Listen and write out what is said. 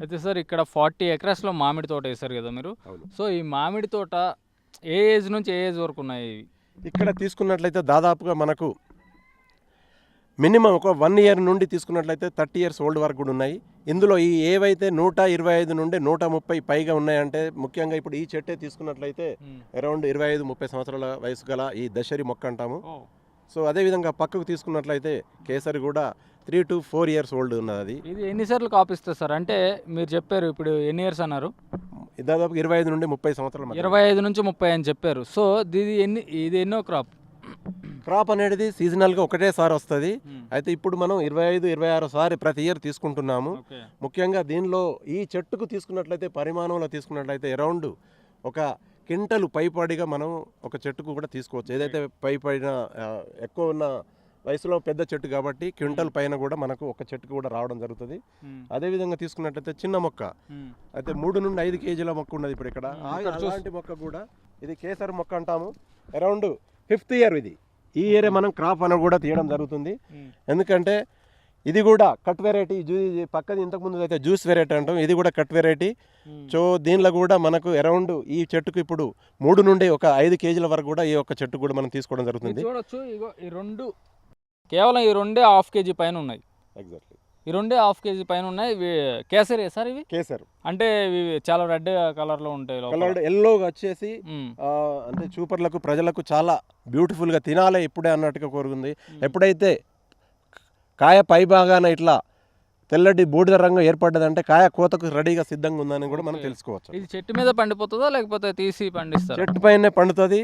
అయితే సార్ ఇక్కడ ఫార్టీ ఎకరాస్లో మామిడి తోట వేశారు కదా మీరు. సో ఈ మామిడి తోట ఏ ఏజ్ నుంచి ఏ ఏజ్ వరకు ఉన్నాయి? ఇక్కడ తీసుకున్నట్లయితే దాదాపుగా మనకు మినిమం ఒక వన్ ఇయర్ నుండి తీసుకున్నట్లయితే థర్టీ ఇయర్స్ ఓల్డ్ వరకు కూడా ఉన్నాయి. ఇందులో ఈ ఏవైతే నూట ఇరవై ఐదు నుండి నూట ముప్పై పైగా ఉన్నాయంటే ముఖ్యంగా ఇప్పుడు ఈ చెట్టే తీసుకున్నట్లయితే అరౌండ్ ఇరవై ఐదు ముప్పై సంవత్సరాల వయసు గల ఈ దశరి మొక్క అంటాము. సో అదేవిధంగా పక్కకు తీసుకున్నట్లయితే కేసరి కూడా three to four years old ఉన్నది. అది ఇది ఎన్నిసార్లు కాపిస్తుంది సార్? అంటే మీరు చెప్పారు ఇప్పుడు ఎన్ని ఇయర్స్ అన్నారు? దాదాపు ఇరవై ఐదు నుండి ముప్పై సంవత్సరాల. ఇరవై ఐదు నుంచి ముప్పై అని చెప్పారు. సో ఇది ఎన్ని ఇది ఎన్నో క్రాప్ క్రాప్ అనేది సీజనల్గా ఒకటేసారి వస్తుంది. అయితే ఇప్పుడు మనం ఇరవై ఐదు ఇరవై ఆరు సారి ప్రతి ఇయర్ తీసుకుంటున్నాము. ముఖ్యంగా దీనిలో ఈ చెట్టుకు తీసుకున్నట్లయితే పరిమాణంలో తీసుకున్నట్లయితే అరౌండ్ ఒక కింటలు పైపడిగా మనం ఒక చెట్టుకు కూడా తీసుకోవచ్చు. ఏదైతే పైపడిన ఎక్కువ ఉన్న వయసులో పెద్ద చెట్టు కాబట్టి క్వింటల్ పైన కూడా మనకు ఒక చెట్టుకు కూడా రావడం జరుగుతుంది. అదేవిధంగా తీసుకున్నట్లయితే చిన్న మొక్క. అయితే మూడు నుండి ఐదు కేజీల మొక్క ఉన్నది ఇప్పుడు ఇక్కడ. అలాంటి మొక్క కూడా ఇది కేసర్ మొక్క అంటాము. అరౌండ్ ఫిఫ్త్ ఇయర్ ఇది. ఈ ఇయరే మనం క్రాప్ అని కూడా తీయడం జరుగుతుంది. ఎందుకంటే ఇది కూడా కట్ వెరైటీ జూ పక్కది ఇంతకుముందు అయితే జ్యూస్ వెరైటీ అంటాం. ఇది కూడా కట్ వెరైటీ. సో దీనిలో కూడా మనకు అరౌండ్ ఈ చెట్టుకు ఇప్పుడు మూడు నుండి ఒక ఐదు కేజీల వరకు కూడా ఈ ఒక్క చెట్టు కూడా మనం తీసుకోవడం జరుగుతుంది. చూడొచ్చు. ఇగో ఈ రెండు కేవలం ఈ రెండే హాఫ్ కేజీ పైన ఉన్నాయి. ఎగ్జాక్ట్లీ ఈ రెండే హాఫ్ కేజీ పైన ఉన్నాయి. ఇవి కేసరి సార్ ఇవి? కేసర్. అంటే ఇవి చాలా రెడ్ కలర్లో ఉంటాయి లోపల. కలర్డ్ ఎల్లో వచ్చేసి అంటే చూపర్లకు ప్రజలకు చాలా బ్యూటిఫుల్గా తినాలే ఇప్పుడే అన్నట్టుగా కోరుకుంది. ఎప్పుడైతే కాయ పై భాగాన ఇట్లా తెల్లటి బూడిద రంగు ఏర్పడ్డదంటే కాయ కోతకు రెడీగా సిద్ధంగా ఉందని కూడా మనం. తెలుసుకోవచ్చు. ఇది చెట్టు మీద పండిపోతుందా లేకపోతే తీసి పండిస్తారా? చెట్టు పైనే పండుతుంది.